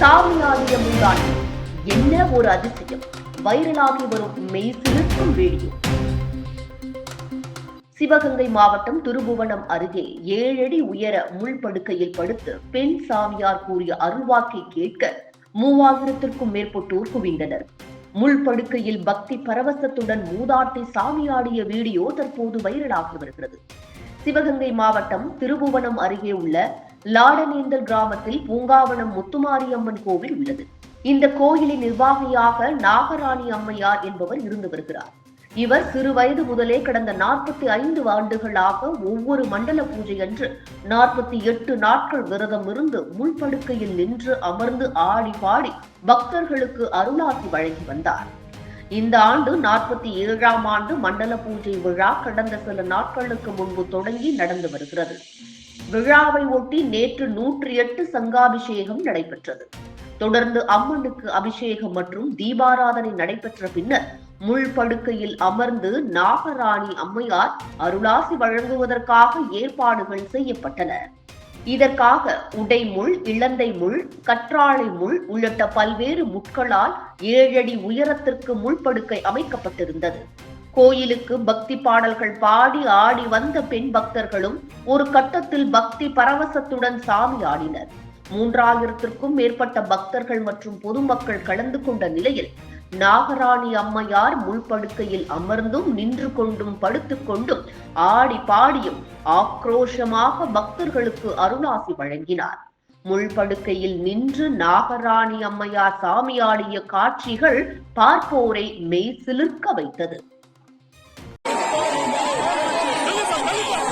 சாமியாடிய மூதாட்டி. என்ன ஒரு அதிசயம்? வைரலாகி வரும் மெய்சிலிருக்கும் வீடியோ சிவகங்கை மாவட்டம் திருபுவனம் அருகே ஏழடி உயர முள்படுக்கையில் படுத்து பெண் சாமியார் கூறிய அருள்வாக்கை கேட்க மூவாயிரத்திற்கும் மேற்பட்டோர் குவிந்தனர். முள்படுக்கையில் பக்தி பரவசத்துடன் மூதாட்டி சாமியாடிய வீடியோ தற்போது வைரலாகி வருகிறது. சிவகங்கை மாவட்டம் திருபுவனம் அருகே உள்ள லாடனேந்தல் கிராமத்தில் பூங்காவனம் முத்துமாரியம்மன் கோவில் உள்ளது. இந்த கோயிலின் நிர்வாகியாக நாகராணி அம்மையார் என்பவர் இருந்து வருகிறார். இவர் சிறு வயது முதலே கடந்த நாற்பத்தி ஐந்து ஆண்டுகளாக ஒவ்வொரு மண்டல பூஜை அன்று நாற்பத்தி எட்டு நாட்கள் விரதம் இருந்து முள்படுக்கையில் நின்று அமர்ந்து ஆடி பாடி பக்தர்களுக்கு அருளாசி வழங்கி வந்தார். இந்த ஆண்டு நாற்பத்தி ஏழாம் ஆண்டு மண்டல பூஜை விழா கடந்த சில நாட்களுக்கு முன்பு தொடங்கி நடந்து வருகிறது. விழாவை ஒட்டி நேற்று நூற்றி எட்டு சங்காபிஷேகம் நடைபெற்றது. தொடர்ந்து அம்மனுக்கு அபிஷேகம் மற்றும் தீபாராதனை நடைபெற்ற பின்னர் முள் படுக்கையில் அமர்ந்து நாகராணி அம்மையார் அருளாசி வழங்குவதற்காக ஏற்பாடுகள் செய்யப்பட்டன. இதற்காக உடைமுள் இளந்தை முள் கற்றாழை முள் உள்ளிட்ட பல்வேறு முட்களால் ஏழடி உயரத்திற்கு முள்படுக்கை அமைக்கப்பட்டிருந்தது. கோயிலுக்கு பக்தி பாடல்கள் பாடி ஆடி வந்த பெண் பக்தர்களும் ஒரு கட்டத்தில் பக்தி பரவசத்துடன் சாமி ஆடினர். மூன்றாயிரத்திற்கும் மேற்பட்ட பக்தர்கள் மற்றும் பொதுமக்கள் கலந்து கொண்ட நிலையில் நாகராணி அம்மையார் முள்படுக்கையில் அமர்ந்தும் நின்று கொண்டும் படுத்துக்கொண்டும் ஆடி பாடியும் ஆக்ரோஷமாக பக்தர்களுக்கு அருளாசி வழங்கினார். முள்படுக்கையில் நின்று நாகராணி அம்மையார் சாமியாடிய காட்சிகள் பார்ப்போரை மெய் சிலிர்க்க வைத்தது. Deliver, deliver.